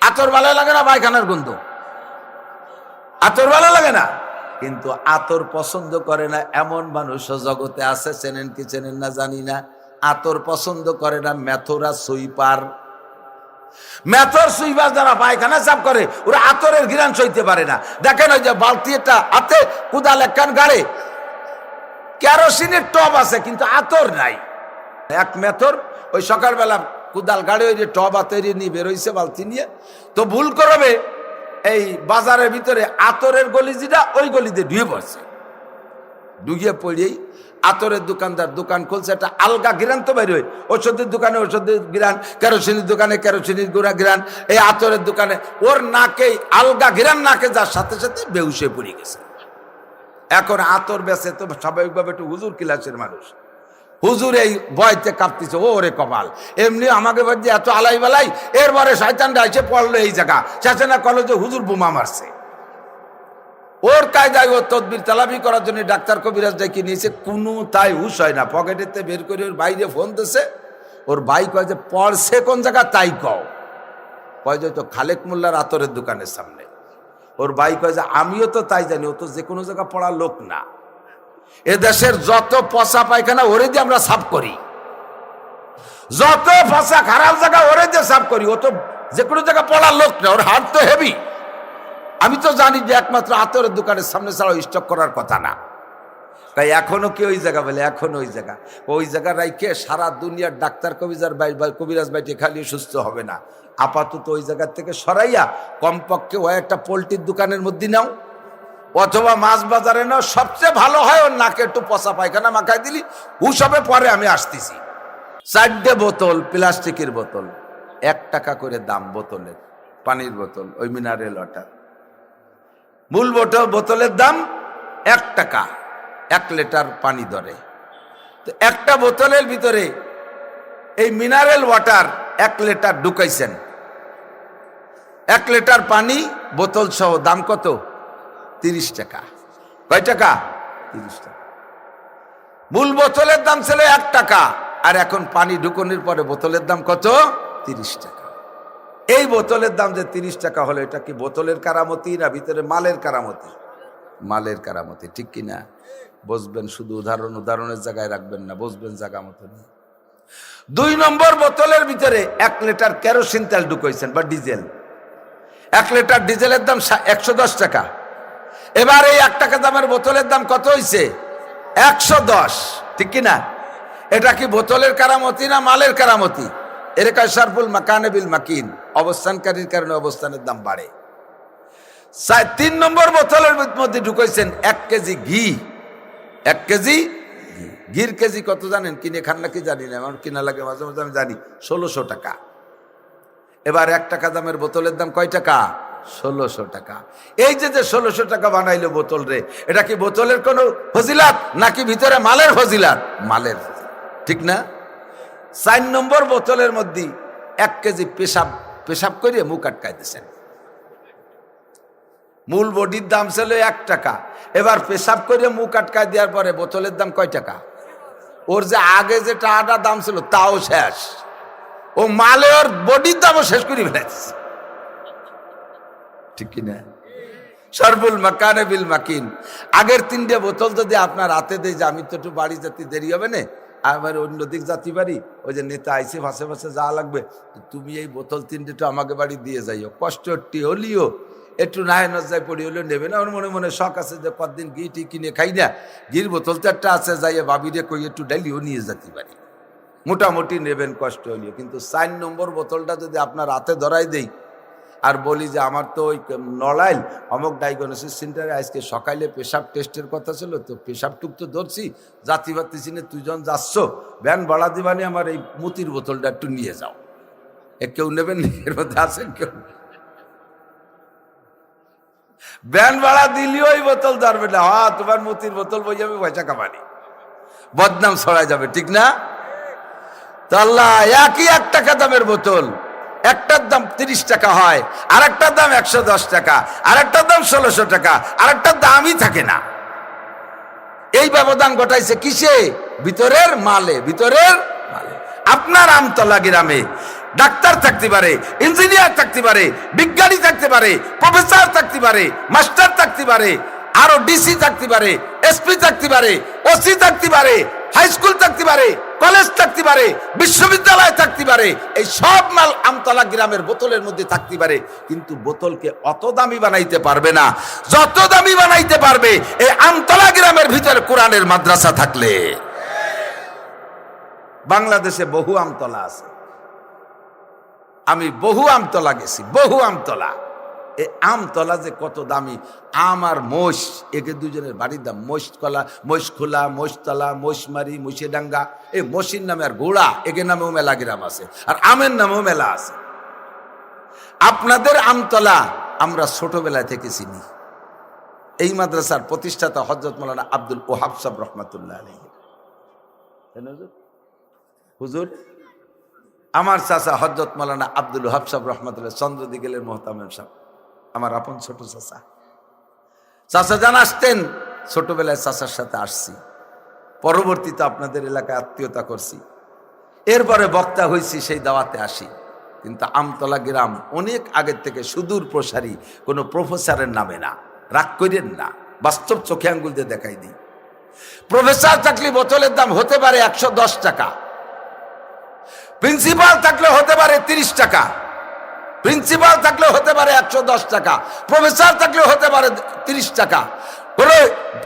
আতর ভালো লাগে না পায়খানার গন্ধ? আতর ভালো লাগে না? কিন্তু আতর পছন্দ করে না এমন মানুষও জগতে আছে, চেনেন কি চেনেন না জানি না। আতর পছন্দ করে না মেথরা সুইপার। মেথর সুইপার যারা পায়খানা চাপ করে, ওরা আতরের ঘিরান সইতে পারে না। দেখেন ওই যে বালতি একটা হাতে কুদাল একখান গাড়ে। কেরোসিনের টব আছে, কিন্তু আতর নাই। এক মেথর ওই সকালবেলা কুদাল গাড়ি ওই যে টব হাতে নিয়ে বেরোইছে বালতি নিয়ে। তো ভুল করবে, এই বাজারের ভিতরে আতরের গলি যেটা, ওই গলিতে ঢুয়ে পড়ছে। ঢুকিয়ে পড়েই আতরের দোকানদার দোকান খুলছে, একটা আলগা গিরান তো বাইর ওষুধের দোকানে ওষুধের গিরান কেরোসিনের দোকানে কেরোসিনের গুড়া গিরান এই আতরের দোকানে ওর নাকেই আলগা গিরান নাকে যার সাথে সাথে বেউসে পড়ে গেছে। এখন আতর বেছে তো স্বাভাবিকভাবে একটু হুজুর কিলাসের মানুষ। হুজুর এই ভয়তে কাঁপতেছে, ও রে কপাল। এমনি আমাকে বাদ এত আলাই বেলাই, এরপরে শয়তানটা এসে পড়ল এই জায়গা। চেঁচেনা কলেজে হুজুর বোমা মারছে। ওর কায়দায় ও তদবির তালাবি করার জন্য ডাক্তার কবিরাজ ডেকে নিয়েছে, কোনো তাই হুশ হয় না। পকেটেতে বের করে ওর বাইরে ফোন দিছে। ওর ভাই কয় যে, পড়ছে কোন জায়গা? তাই কও। কয় যে তো খালেক মোল্লার আতরের দোকানের সামনে। ওর ভাই কয় যে, আমিও তো তাই জানি, ও তো যে কোনো জায়গা পড়ার লোক না। এ দেশের যত পচা পায়খানা ওরে দিয়ে আমরা সাফ করি। যত পচা খারাপ জায়গা ওরে দিয়ে সাফ করি, ও তো যে কোনো জায়গা পড়ার লোক না, ওর হাত তো হেভি আমি তো জানি যে একমাত্র আতরের দোকানের সামনে ছাড়া স্টক করার কথা না। তাই এখনও কি ওই জায়গা বলে? এখনও ওই জায়গা। ওই জায়গা রাইকে সারা দুনিয়ার ডাক্তার কবিজার বাই কবিরাজ বাইটে খালি সুস্থ হবে না। আপাতত ওই জায়গার থেকে সরাইয়া কমপক্ষে ও একটা পোলট্রির দোকানের মধ্যে নাও। অথবা মাছ বাজারে নাও সবচেয়ে ভালো হয় ওর নাকে একটু পচা পায়খানা মাখাই দিলি উসবে পরে আমি আসতেছি। চারটে বোতল, প্লাস্টিকের বোতল, এক টাকা করে দাম বোতলের, পানির বোতল, ওই মিনারেল ওয়াটার। মূল বোতল বোতলের দাম এক টাকা, এক লিটার পানি ধরে তো একটা বোতলের ভিতরে এই মিনারেল ওয়াটার এক লিটার ঢুকাইছেন। এক লিটার পানি, বোতল সহ দাম কত? তিরিশ টাকা। কয় টাকা? তিরিশ টাকা। মূল বোতলের দাম ছিল এক টাকা, আর এখন পানি ঢুকনির পরে বোতলের দাম কত? তিরিশ টাকা। এই বোতলের দাম যে তিরিশ টাকা হলো, এটা কি বোতলের কারামতি না ভিতরে মালের কারামতি? মালের কারামতি, ঠিক কি না? বসবেন শুধু উদাহরণ, উদাহরণের জায়গায় রাখবেন না, বসবেন জায়গা মতো দুই নম্বর বোতলের ভিতরে এক লিটার কেরোসিন তেল ঢুকাইছেন, বা ডিজেল। এক লিটার ডিজেলের দাম একশো দশ টাকা। এবার এই এক টাকা দামের বোতলের দাম কত হয়েছে একশো দশ। ঠিক কি না এটা কি বোতলের কারামতি না মালের কারামতি? এর কাজ সারফুল মাকানে বিল মাকিন। অবস্থানকারীর কারণে অবস্থানের দাম বাড়ে। তিন নম্বর বোতলের মধ্যে ঢুকাইছেন এক কেজি ঘি। এক কেজি ঘির কেজি কত জানেন? কিনে খান নাকি জানি না। আমার কিনা লাগে মাঝে মাঝে, আমি জানি। ষোলোশো টাকা। এবার এক টাকা দামের বোতলের দাম কয় টাকা? ষোলোশো টাকা। এই যে যে ষোলোশো টাকা বানাইলো বোতল রে, এটা কি বোতলের কোনো ফজিলাত নাকি ভিতরে মালের ফজিলাত? মালের ঠিক না? চার নম্বর বোতলের মধ্যে এক কেজি পেশাব পেশাব করে মুখ আটকাই দিয়েছেন মূল বডির দাম ছিল এক টাকা। এবার পেশাব করে মুখ আটকায় দেওয়ার পরে বোতলের দাম কয় টাকা? ওর যে আগে যে টাকাটা দাম ছিল, তাও শেষ। ও মালে ওর বডির দামও শেষ করে ফেলেছে ঠিক কিনা? সরবুল মাকানে বিল মাকিন। আগের তিনটে বোতল যদি আপনার হাতে দেয় যে আমি তো একটু বাড়ি যেতে দেরি হবে না আমার অন্য দিক যাতে পারি, ওই যে নেতা আইসে ফাঁসে ফাঁসে যা লাগবে তুমি এই বোতল তিনটে তো আমাকে বাড়ি দিয়ে যাইও। কষ্ট একটি হলিও, একটু নাহে নজায় পড়ি হলেও নেবে না, ওর মনে মনে শখ আছে যে কতদিন ঘি টি কিনে খাই না, ঘির বোতল তো একটা আছে, যাইয়ে বাবিরে কই একটু ডালিও নিয়ে যেতে পারি। মোটামুটি নেবেন কষ্ট হলিও, কিন্তু চার নম্বর বোতলটা যদি আপনার হাতে ধরাই দেই আর বলি যে আমার তো ওই নড়াইল অমক ডায়াগনোসিস সেন্টারে আজকে সকালে পেশাব টেস্টের কথা ছিল, তো পেশাব টুক তো ধরছি, জাতি পারতেছি না তুইজন যাচ্ছ ভ্যান ভাড়া দিবানি আমার এই মুতির বোতলটা একটু নিয়ে যাও। এ কেউ নেবেন এর মধ্যে আছেন কেউ? ব্যান ভাড়া দিলেও ওই বোতল ধরবে না। হ্যাঁ তোমার মুতির বোতল বই যাবে পয়সা কামানি। বদনাম ছড়ায় যাবে, ঠিক না? তো আল্লাহ, একই এক টাকা দামের বোতল। একটার দাম তিরিশ টাকা হয় আর একটার দাম একশো দশ টাকা আর একটার দাম ষোলোশো টাকা আর একটার দামই থাকে না। এই ব্যবধান ঘটাইছে কিসে? ভিতরের মালে ভিতরের মালে। আপনার আমতলা গ্রামে ডাক্তার থাকতে পারে, ইঞ্জিনিয়ার থাকতে পারে, বিজ্ঞানী থাকতে পারে, প্রফেসর থাকতে পারে, মাস্টার থাকতে পারে আরও ডিসি থাকতে পারে, এসপি থাকতে পারে, ওসি থাকতে পারে, হাই স্কুল থাকতে পারে কলেজ থাকতে পারে, বিশ্ববিদ্যালয় থাকতে পারে, এই সব মাল আমতলা গ্রামের বোতলের মধ্যে থাকতে পারে, কিন্তু বোতলকে অত দামি বানাইতে পারবে না। যত দামি বানাইতে পারবে, এই আমতলা গ্রামের ভিতরে কোরআনের মাদ্রাসা থাকলে। বাংলাদেশে বহু আমতলা আছে। আমি বহু আমতলা গেছি, বহু আমতলা। এই আমতলা যে কত দামি, আম আর মোষ, একে দুজনের বাড়ির দাম। মোষ কলা, মোষ খোলা মোষতলা মোষমারি মুশিডাঙ্গা এই মোষির নামে আর গোড়া, একে নামেও মেলা গ্রাম আছে। আর আমের নামেও মেলা আছে। আপনাদের আমতলা আমরা ছোটবেলায় থেকে চিনি। এই মাদ্রাসার প্রতিষ্ঠাতা হজরত মৌলানা আব্দুল ওহাব সাহ রহমতুল্লাহ আলহী হুজুর? আমার চাচা হজরত মৌলানা আব্দুল ওহাব সাহ রহমতুল্লাহ চন্দ্র দিগেলের মোহতামেম সাহ আমার আপন ছোট চাচা। চাচা জান আসতেন। ছোটবেলায় চাচার সাথে আসছি। পরবর্তীতে আপনাদের এলাকায় আত্মীয়তা করছি। এরপরে বক্তা হয়েছি সেই দাওয়াতে আসি। কিন্তু আমতলা গ্রাম অনেক আগের থেকে সুদূর প্রসারী, কোনো প্রফেসরের নামে না। রাগ করেন না। বাস্তব চোখে আঙ্গুল দিয়ে দেখাই দিই। প্রফেসর থাকলে বোতলের দাম হতে পারে একশো দশ টাকা। প্রিন্সিপাল থাকলে হতে পারে তিরিশ টাকা। প্রিন্সিপাল থাকলে হতে পারে একশো দশ টাকা প্রফেসর থাকলে হতে পারে তিরিশ টাকা। বলে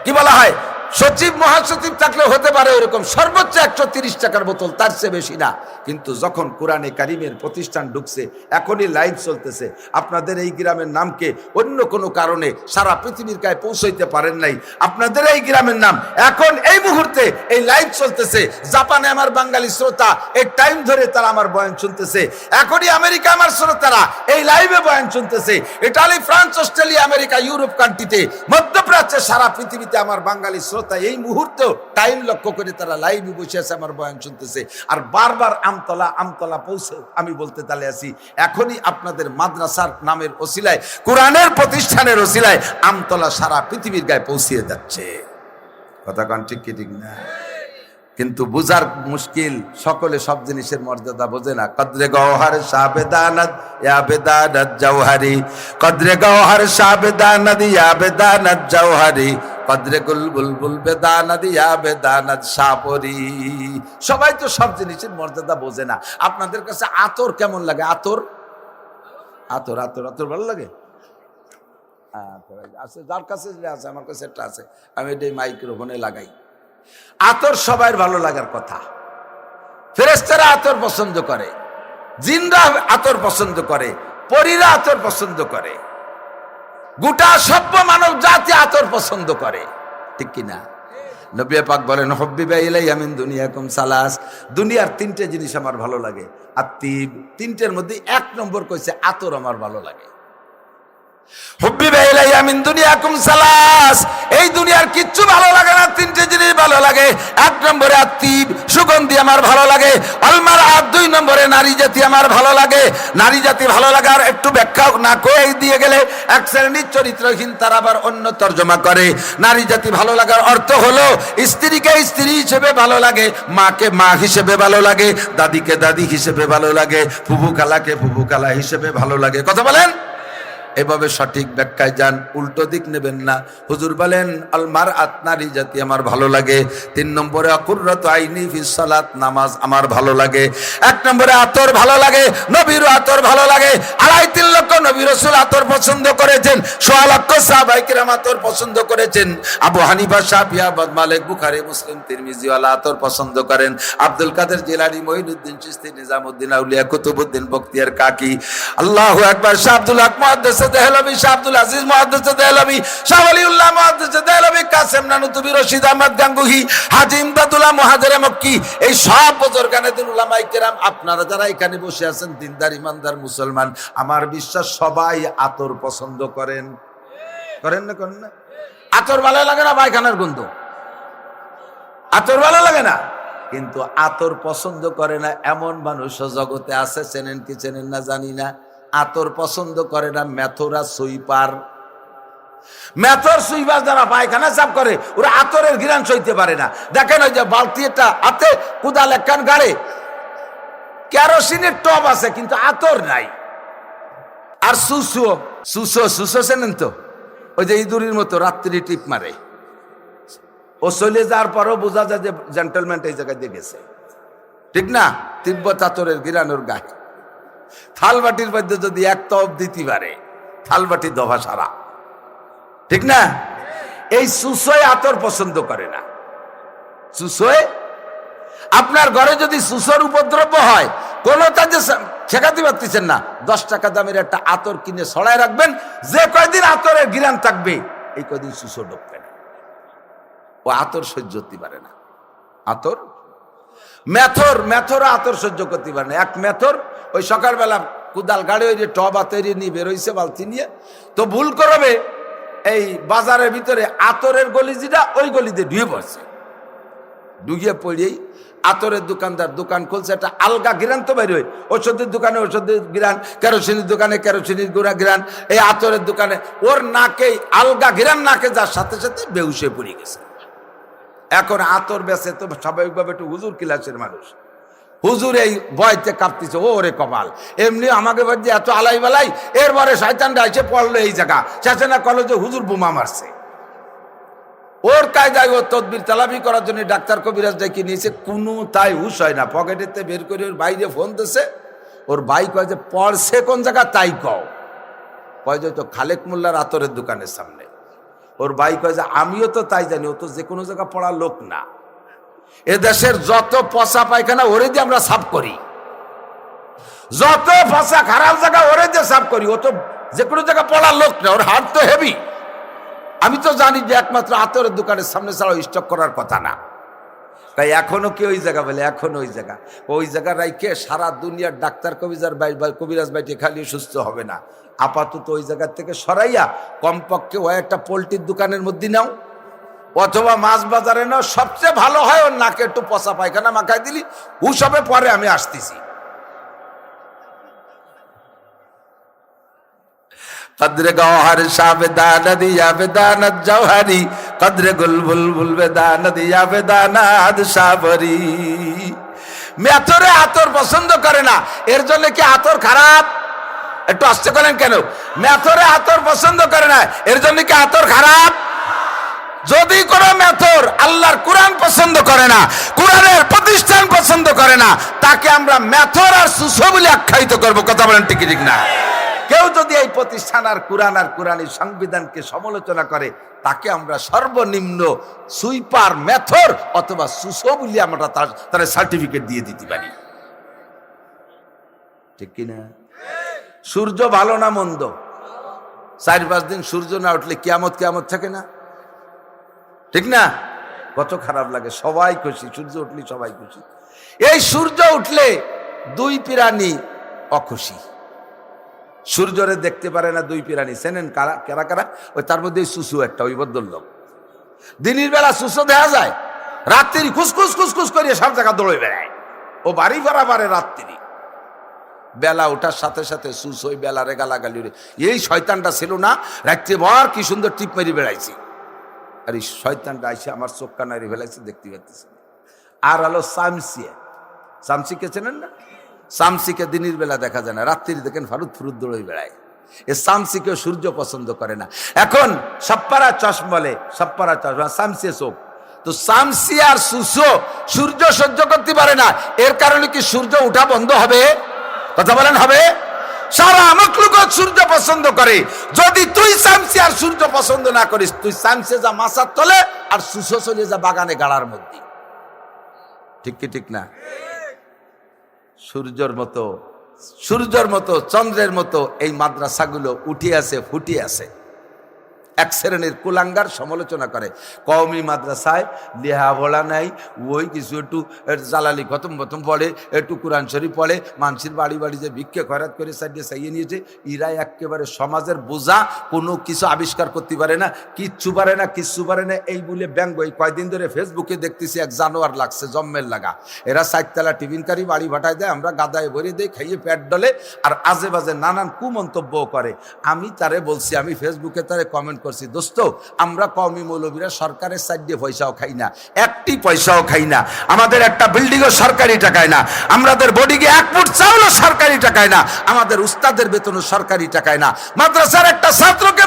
কি বলা হয়? সচিব, মহাসচিব থাকলে হতে পারে ওরকম সর্বোচ্চ একশো টাকার বোতল, তার চেয়ে বেশি না। কিন্তু যখন কোরআনে কারিমের প্রতিষ্ঠান ঢুকছে, এখনই লাইভ চলতেছে। আপনাদের এই গ্রামের নামকে অন্য কোনো কারণে সারা পৃথিবীর গায়ে পৌঁছাইতে পারেন নাই। আপনাদের এই গ্রামের নাম এখন এই মুহূর্তে এই লাইভ চলতেছে। জাপানে আমার বাঙালি শ্রোতা এই টাইম ধরে তারা আমার বয়ান শুনতেছে। এখনই আমেরিকা আমার শ্রোতারা এই লাইভে বয়ান শুনতেছে। Italy, France, Australia, America, Europe কান্ট্রিতে মধ্যপ্রাচ্যে সারা পৃথিবীতে আমার বাঙালি শ্রোতা। এই মুহূর্তেও টাইম লক্ষ্য করে তারা লাইভে বসে আছে আমার বয়ান শুনতেছে। আর বারবার আমতলা আমতলা পৌঁছে আমি বলতে তালে আছি, এখনই আপনাদের মাদ্রাসার নামের ওসিলায়, কোরআনের প্রতিষ্ঠানের ওসিলায় আমতলা সারা পৃথিবীর গায়ে পৌঁছিয়ে যাচ্ছে। কথা কন ঠিক কি ঠিক না? কিন্তু বুঝার মুশকিল সকলে সব জিনিসের মর্যাদা বোঝে না। কদ্রে গওহার সাবেদানাদ, ইয়া বেদানাদ জওহারি। কদ্রে গওহার সাবেদানাদ, ইয়া বেদানাদ জওহারি। কদ্রে গুল বুলবুল বেদানাদ ইয়া বেদানাদ সাপরি সবাই তো সব জিনিসের মর্যাদা বোঝে না। আপনাদের কাছে আতর কেমন লাগে? আতর? আতর আতর আতর ভালো লাগে? আতর আছে, যার কাছে আছে, আমার কাছে একটা আছে। আমি এটাই মাইক্রোফোনে লাগাই। আতর সবাই ভালো লাগার কথা। ফেরেস্তারা আতর পছন্দ করে, জিনরা আতর পছন্দ করে, পরীরা আতর পছন্দ করে। গোটা সভ্য মানব জাতি আতর পছন্দ করে, ঠিক কিনা? নবী পাক বলেন, হব্বি বাইলাই আমিন দুনিয়া কুম সালাস। দুনিয়ার তিনটে জিনিস আমার ভালো লাগে। আর তিন তিনটের মধ্যে এক নম্বর কইছে, আতর আমার ভালো লাগে। এই দুনিয়ার কিচ্ছু ভালো লাগে না, তিনটে জিনিস ভালো লাগে। এক নম্বরে আত্মীব সুগন্ধি আমার ভালো লাগে। অলমার আর দুই নম্বরে নারী জাতি আমার ভালো লাগে। নারী জাতি ভালো লাগার একটু ব্যাখ্যা না দিয়ে গেলে এক শ্রেণির চরিত্রহীন তার আবার অন্য তর্জমা করে। নারী জাতি ভালো লাগার অর্থ হলো স্ত্রীকে স্ত্রী হিসেবে ভালো লাগে, মাকে মা হিসেবে ভালো লাগে, দাদিকে দাদি হিসেবে ভালো লাগে ফুবু কালাকে ফুবু কালা হিসেবে ভালো লাগে। কথা বলেন? এভাবে সঠিক ব্যাখ্যায় যান, উল্টো দিক নেবেন না। হুজুর বলেন আলমার আতনারি জাতি আমার ভালো লাগে। তিন নম্বরে, অকুররত আইনি ফিসালাত নামাজ আমার ভালো লাগে। এক নম্বরে, আতর ভালো লাগে নবীর আতর ভালো লাগে। আড়াই তিন লক্ষ নবী রসুল আতর পছন্দ করেছেন। সোয়া লক্ষ সাহবাইকিরাম আতর পছন্দ করেছেন। আবু হানিফা, শাফিয়া মালিক বুখারী, মুসলিম, তিরমিজিওয়ালা আতর পছন্দ করেন। আব্দুল কাদের জিলানি, মঈনুদ্দিন চিস্তি নিজামুদ্দিন আউলিয়া, কুতুবুদ্দিন বক্তিয়ার কাকি। আল্লাহু আকবার, শাহ আব্দুল হক শাহ আব্দুল আজিজ শাহ ওলিউল্লাহ মুহাদ্দিস দেহলভি, কাসেম নানুতুবি, রশিদ আহমদ গাঙ্গুহি, হাজী ইমদাদুল্লাহ মক্কি, এই সব দিন আপনারা যারা এখানে বসে আছেন, দিনদার, ইমানদার, মুসলমান, আমার বিশ্বাস সবাই আতর পছন্দ করেন। করেন না করেন না? আতর ভালো লাগে না পায়খানার গন্ধ? আতর ভালো লাগে না? কিন্তু আতর পছন্দ করে না এমন মানুষও জগতে আছে, চেনেন কি চেনেন না জানি না। আতর পছন্দ করে না, মেথরা সুইপার। মেথর সুইপার যারা পায়খানা চাপ করে, ওরা আতরের ঘিরান সইতে পারে না। দেখেন ওই যে বালতি একটা হাতে কুদাল একখান গাড়ে, কেরোসিনের টব আছে, কিন্তু আতর নাই। আর সুসো সুসো সুসো চেনেন তো? ওই যে ইঁদুরির মতো রাত্রি টিপ মারে। ও চলে যাওয়ার পরও বোঝা যায় যে জেন্টেলম্যান এই জায়গায় দিয়ে গেছে। ঠিক না? তিব্বত আতরের গিরানোর গায়ে। থালবাটির মধ্যে যদি এক তব দিতে পারে, থালবাটি দভা সারা। ঠিক না? এই সুসোয় আতর পছন্দ করে না। সুসোয়? আপনার ঘরে যদি সুসোর উপদ্রব হয় কোনোটা যে শেখাতে পারতেছেন না। দশ টাকা দামের একটা আতর কিনে ছড়ায় রাখবেন, যে কয়দিন আতরের গিরান থাকবে, এই কয়দিন সুসো ঢুকবে না। ও আতর সহ্য পারে না। আতর মেথর মেথর আতর সহ্য করতে পারে না। এক মেথর, ওই সকালবেলা কুদাল গাড়ি ওই যে টব আতরি নিয়ে বেরোইছে বালতি নিয়ে। তো ভুল করবে, এই বাজারের ভিতরে আতরের গলি যেটা ওই গলিতে ঢুয়ে পড়ছে। ঢুকিয়ে পড়েই আতরের দোকানদার দোকান খুলছে, একটা আলগা গিরান তো বাইরে ওষুধের দোকানে ওষুধের গিরান কেরোসিনের দোকানে কেরোসিনের গুড়া গিরান এই আতরের দোকানে ওর নাকে আলগা গিরান নাকে যার সাথে সাথে বেউসে পড়ে গেছে। এখন আতর বেছে তো স্বাভাবিকভাবে একটু হুজুর কিলাসের মানুষ। হুজুর এই বয়তে কাঁপতেছে ও রে কপাল। এমনি আমাকে বলছে, এত আলাই বেলাই, এরপরে শয়তানটা এসে পড়ল এই জায়গা। চেচেনা যে হুজুর বোমা মারছে। ওর কায়দায় ও তদবির তালাবি করার জন্য ডাক্তার কবিরাজ ডেকে নিয়েছে, কোনো তাই হুশ হয় না। পকেটেতে বের করে ওর বাইরে ফোন দিছে। ওর ভাই কয় যে, পড়ছে কোন জায়গা তাই কও। কয় যে তো খালেক মোল্লার আতরের দোকানের সামনে। ওর ভাই কয় যে, আমিও তো তাই জানি, ও তো যে কোনো জায়গা পড়ার লোক না। এ দেশের যত পচা পায়খানা, ওরে দিয়ে আমরা সাফ করি। যত পচা খারাপ জায়গা, ওরে দিয়ে সাফ করি। ও তো যে কোনো জায়গা পড়ার লোক না, ওর হাত তো হেভি আমি তো জানি যে একমাত্র আতরের দোকানের সামনে ছাড়াও স্টক করার কথা না। তাই এখনও কি ওই জায়গা বলে? এখনও ওই জায়গা। ওই জায়গা রাইকে সারা দুনিয়ার ডাক্তার কবিরাজ বাই কবিরাজ বাইটে খালি সুস্থ হবে না। আপাতত ওই জায়গার থেকে সরাইয়া কমপক্ষে ও একটা পোলট্রির দোকানের মধ্যে নাও। অথবা মাছ বাজারে নাও। সবচেয়ে ভালো হয় ওর নাকে একটু পচা পায়খানা মাখায় দিলি। উসবে পরে আমি আসতেছি। কদ্রে গৌহর শাহ বেদান দিয়া বেদানত জৌহারি কদ্রে গুল বুল বুল বেদান দিয়া বেদানাদ সাবরি। মেথরে আতর পছন্দ করে না, এর জন্য কি আতর খারাপ? একটু আসতে করেন কেন? মেথরে আতর পছন্দ করে না, এর জন্য কি আতর খারাপ? যদি কোনো মেথর আল্লাহর কোরআন পছন্দ করে না, কোরআনের প্রতিষ্ঠান পছন্দ করে না, তাকে আমরা মেথর আর সুসো বলে আখ্যায়িত করব। কথা বলেন ঠিক ঠিক না? কেউ যদি এই প্রতিষ্ঠান আর কোরআন আর কোরআনের সংবিধানকে সমালোচনা করে, তাকে আমরা সর্বনিম্ন সুইপার মেথর অথবা সুসো বলে আমরা তার সার্টিফিকেট দিয়ে দিতে পারি। ঠিক কিনা? সূর্য ভালো না মন্দ? চার পাঁচ দিন সূর্য না উঠলে কিয়ামত কিয়ামত থাকে না? ঠিক না? কত খারাপ লাগে, সবাই খুশি, সূর্য উঠলে সবাই খুশি। এই সূর্য উঠলে দুই পিরানি অখুশি। সূর্যরে দেখতে পারে না দুই পিরানি। চেনেন কারা কারা কারা? ওই তার মধ্যে সুসু একটা, ওই লোক দিনের বেলা সুসু দেখা যায়, রাত্রি খুসখুস খুসখুস করিয়ে সব জায়গা দৌড়ে বেড়ায়। ও বাড়ি ভাড়া পারে রাত্রি। বেলা ওঠার সাথে সাথে সুস ওই বেলারে গালাগালি এই শয়তানটা ছিল না? রাত্রে বর কি সুন্দর টিপ মেরি বেড়াইছি। আর এই শয়তানটা আইসে আমার চোখ কানারি ফেলাইছে, দেখতে পাচ্ছি আর হলো সামসিয়া। সামসিকে চেনেন না? সামসিকে দিনের বেলা দেখা যায় না রাত্রি দেখেন ফারুদ ফুরুদ দৌড়ে বেড়ায়। এ সামসিকেও সূর্য পছন্দ করে না। এখন সপ্পারা চশ বলে, সপ্পারা চশমা, সামসিয়া চোখ। তো সামসি আর সুসো সূর্য সহ্য করতে পারে না। এর কারণে কি সূর্য উঠা বন্ধ হবে? কথা বলেন, হবে? সারা আমকলুক সূর্য পছন্দ করে। যদি তুই সামসি আর সূর্য পছন্দ না করিস, তুই সামসে যা মাসার তলে আর সুসো চলে যা বাগানে গাড়ার মধ্যে। ঠিক কি ঠিক না? সূর্যর মতো সূর্যর মতো চন্দ্রের মতো এই মাদ্রাসাগুলো উঠে আছে ফুটে আছে। এক শ্রেণির কুলাঙ্গার সমালোচনা করে। কওমি মাদ্রাসায় লেহা ভোলা নাই, ওই কিছু একটু জালালি খতম খতম পড়ে, একটু কোরআন শরীফ পড়ে, মানুষের বাড়ি বাড়ি যে ভিক্ষে খয়রাত করে সাইডে সাইয়ে নিয়েছে ইরা একেবারে সমাজের বোঝা, কোনো কিছু আবিষ্কার করতে পারে না, কিচ্ছু পারে না, কিচ্ছু পারে না, এই বলে ব্যঙ্গ। এই কয়দিন ধরে ফেসবুকে দেখতেছি এক জানোয়ার লাগছে, জম্মের লাগা। এরা সাইতলা টিফিনকারী বাড়ি ভাটায় দেয়, আমরা গাদায় ভরে দেই, খাইয়ে পেট ডলে, আর আজে বাজে নানান কুমন্তব্য করে। আমি তারে বলছি, আমি ফেসবুকে তারে কমেন্ট করছি, দোস্ত, আমরা কমি মৌলবীরা সরকারের সাইড পয়সাও খাই না, একটি পয়সাও খাই না, আমাদের একটা বিল্ডিংও সরকারি টাকায় না আমাদের বডিকে এক ফুট চাউলও সরকারি টাকায় না, আমাদের উস্তাদের বেতনও সরকারি টাকায় না, মাদ্রাসার একটা ছাত্রকে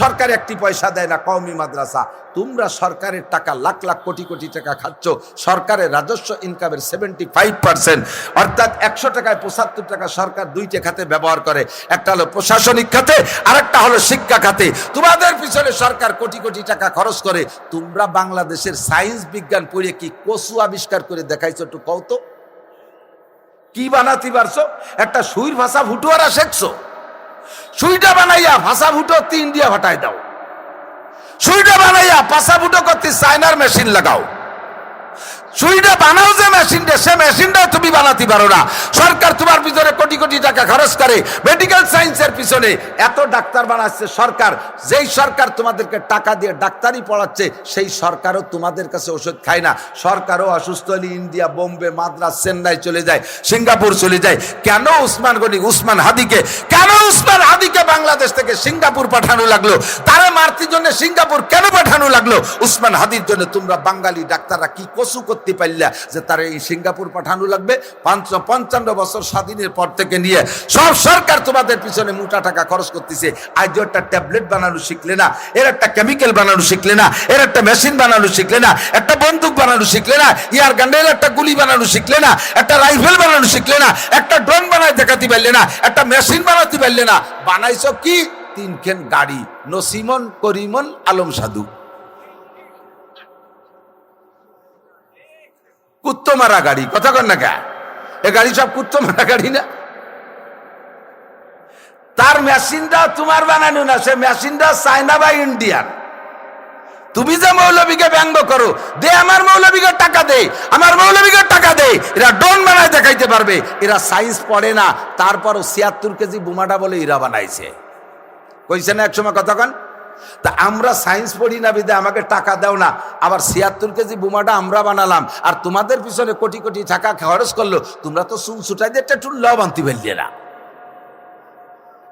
সরকার একটি পয়সা দেয় না, কওমি মাদ্রাসা। তোমরা সরকারের টাকা, লাখ লাখ কোটি কোটি টাকা খাচ্ছ, সরকারের রাজস্ব ইনকামের সেভেন্টি ফাইভ পার্সেন্ট অর্থাৎ একশো টাকায় পঁচাত্তর টাকা সরকার দুইটা খাতে ব্যবহার করে। একটা হলো প্রশাসনিক খাতে, আরেকটা হলো শিক্ষা খাতে। তোমাদের পিছনে সরকার কোটি কোটি টাকা খরচ করে। তোমরা বাংলাদেশের সায়েন্স বিজ্ঞান পড়ে কি কচু আবিষ্কার করে দেখাইছো একটু কৌতো কি বানাতে পারছ? একটা সুইর ভাষা ফুটুয়ারা শেখছো? সুইটা বানাইয়া ভাষা ফুটো তিন দিয়ে হটাই দাও। সুইটা বানাইয়া পাশা ফুটো করতে চাইনার মেশিন লাগাও। সুইটা বানাও যে মেশিনটা সে মেশিনটাও তুমি বানাতে পারো না। সরকার তোমার পিছনে কোটি কোটি টাকা খরচ করে মেডিকেল সায়েন্সের পিছনে এত ডাক্তার বানাচ্ছে সরকার, যেই সরকার তোমাদেরকে টাকা দিয়ে ডাক্তারি পড়াচ্ছে, সেই সরকারও তোমাদের কাছে ওষুধ খায় না। সরকারও অসুস্থ হলে ইন্ডিয়া, বোম্বে, মাদ্রাস, চেন্নাই চলে যায়, সিঙ্গাপুর চলে যায়। কেন উসমান গনি, উসমান হাদিকে, কেন উসমান হাদিকে বাংলাদেশ থেকে সিঙ্গাপুর পাঠানো লাগল। তারা মারতির জন্য সিঙ্গাপুর কেন পাঠানো লাগল? উসমান হাদির জন্য তোমরা বাঙালি ডাক্তাররা কি কসু করতে পারলা যে তারা এই সিঙ্গাপুর পাঠানো লাগবে? পাঁচ পঞ্চান্ন বছর স্বাধীনের পর থেকে নিয়ে সব সরকার তোমাদের পিছনে মোটা টাকা খরচ করতেছে। আজ একটা ট্যাবলেট বানানো শিখলে না, এর একটা কেমিক্যাল বানানো শিখলে না, এর একটা মেশিন বানানো শিখলে না, একটা বন্দুক বানানো শিখলে না, ইয়ার গান্ডের একটা গুলি বানানো শিখলে না, একটা রাইফেল বানানো শিখলে না, একটা ড্রোন বানাই দেখাতে পারলে না, একটা মেশিন বানাতে পারলে না, বানাইছো কি? তিনখান গাড়ি, নসিমন, করিমন, আলম সাধু। কুত্ত মারা গাড়ি, কথা কন না কে? এ গাড়ি সব কুত্ত মারা গাড়ি না? তার মেশিনটা তোমার বানানো না, সে মেশিনটা চায়না বা ইন্ডিয়ান। তুমি যে মৌলবীকে ব্যঙ্গ করো, দে আমার মৌলবীকে টাকা দে, আমার মৌলবীকে টাকা দে। এরা ডোন বানায় দেখাইতে পারবে, এরা সায়েন্স পড়ে না, তারপরও ছিয়াত্তর কেজি বোমাটা বলে এরা বানাইছে। কইছে না একসময় কতক্ষণ তা আমরা সায়েন্স পড়ি না বিদে, আমাকে টাকা দাও না, আবার ছিয়াত্তর কেজি বোমাটা আমরা বানালাম, আর তোমাদের পিছনে কোটি কোটি টাকা খরচ করল, তোমরা তো সুন ছুটাই দিয়ে একটা টুল্লাও বানতে পারলে না।